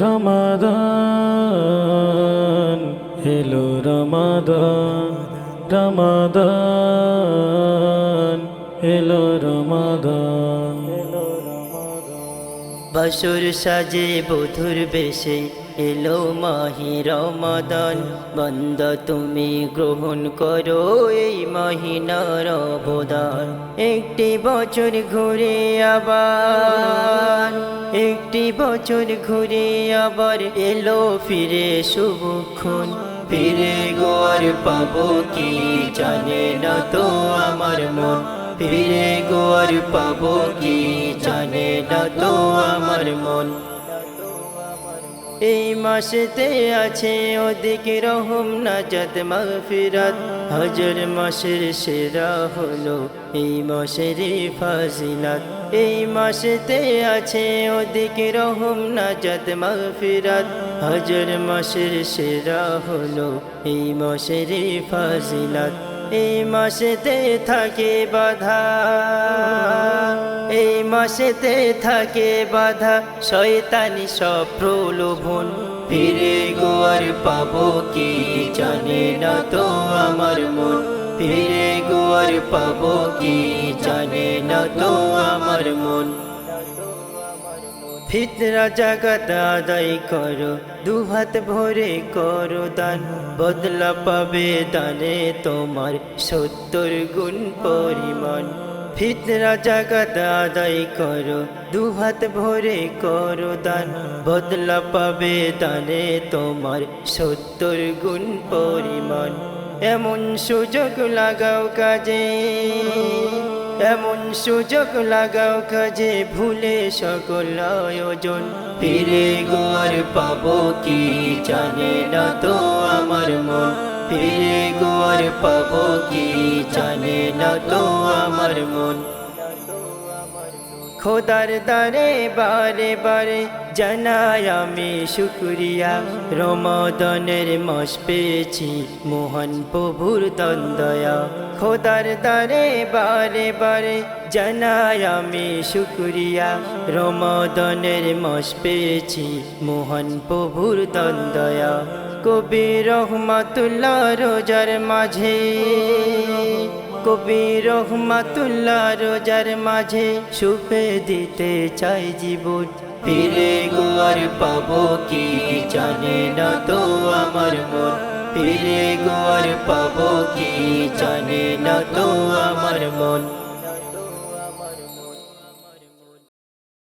রমাদান, এলো রমাদান রমাদান, এলো রমাদান। বাসুর সাজে বধুর বেশে এলো মাহি রমাদান। বন্দ তুমি গ্রহণ করো এই মহিনার অবদান। একটি বছর ঘুরে আবার একটি বছর ঘুরে আবার এলো ফিরে শুভক্ষণ ফিরে গোয়ার পাবো কি জানে না তো আমার মন। ফিরে গোয়ার পাবো কি জানে না তো আমার মন। এই মাসেতে আছে অধিক রহম, নাজাত, মাগফিরাত। হাজার মাসের সেরা হলো এই মাসের ফাজিলাত। এই মাসেতে আছে অধিক রহম, নাজাত, মাগফিরাত। হাজার মাসের সেরা হলো এই মাসের ফাজিলাত। এই মাসেতে থাকে বাধা। এই মাসেতে থাকে বাধা। শয়তানি সব প্রলোভন। ফিরে গোয়ার পাবো কি জানে না তো আমার মন। ফিরে গোয়ার পাবো কি জানে না তো আমার মন। ফিতরা জাগাত আদায় করো, দুহাত ভরে করো দান। বদলা পাবে দানে তোমার সত্তর গুণ পরিমাণ। ফিতরা জাগাত আদায় করো, দুহাত ভরে করো দান। বদলা পাবে দানে তোমার সত্তর গুণ পরিমাণ। এমন সুযোগ লাগাও কাজে। এমন সুযোগ লাগাও কাজে ভুলে সকল আয়োজন। ফিরে গোয়ার পাব কি জানে না তো আমার মন। ফিরে গোয়ার পাবো কি জানে না তো আমার মন। খোদার দারে বারে বারে জানাই আমি শুক্রিয়া রমাদনের মাস পেয়েছি মোহন প্রভুর দ্বন্দ্বয়া খোদার দারে বারে বারে জানাই আমি শুক্রিয়া রমাদনের মাস পেয়েছি মোহন প্রভুর দ্বন্দ্বয়া কবি রহমাতুল্লাহ রোজার মাঝে কবি রহমাতুল্লাহ রোজার মাঝে সুপে দিতে চাই জীবন। ফিরে গোয়ার পাব কি জানে না তো আমার মন। ফিরে গোয়ার পাব কি জানে না তো আমার মন।